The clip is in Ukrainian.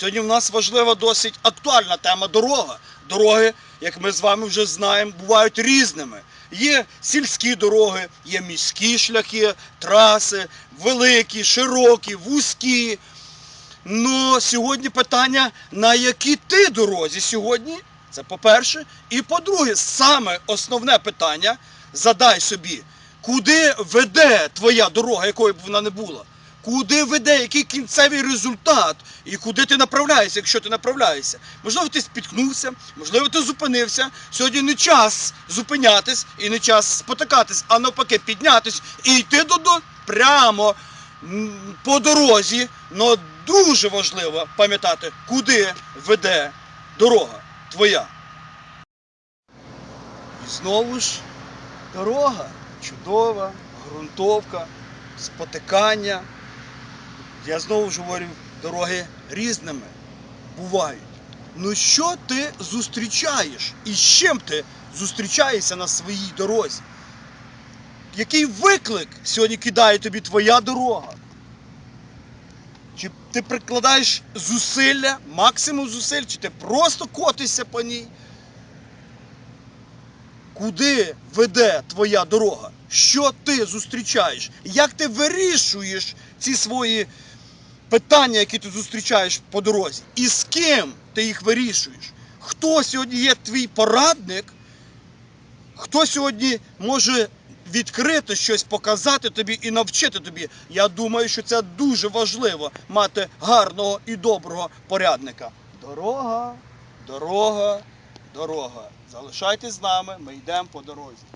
Сьогодні в нас важлива досить актуальна тема дорога. Дороги, як ми з вами вже знаємо, бувають різними. Є сільські дороги, є міські шляхи, траси, великі, широкі, вузькі. Ну, сьогодні питання, на якій ти дорозі сьогодні? Це по-перше. І по-друге, саме основне питання задай собі, куди веде твоя дорога, якою б вона не була? Куди веде, який кінцевий результат, і куди ти направляєшся, якщо ти направляєшся? Можливо, ти спіткнувся, можливо, ти зупинився. Сьогодні не час зупинятись і не час спотикатись, а навпаки, піднятись і йти додому прямо по дорозі. Но дуже важливо пам'ятати, куди веде дорога твоя. І знову ж дорога чудова, ґрунтовка, спотикання. Я знову ж говорю, дороги різними бувають. Ну що ти зустрічаєш? І з чим ти зустрічаєшся на своїй дорозі? Який виклик сьогодні кидає тобі твоя дорога? Чи ти прикладаєш зусилля, максимум зусиль, чи ти просто котишся по ній? Куди веде твоя дорога? Що ти зустрічаєш? Як ти вирішуєш ці свої питання, які ти зустрічаєш по дорозі? І з ким ти їх вирішуєш? Хто сьогодні є твій порадник? Хто сьогодні може відкрити щось, показати тобі і навчити тобі? Я думаю, що це дуже важливо мати гарного і доброго порядника. Дорога, дорога, дорога. Залишайтесь з нами, ми йдемо по дорозі.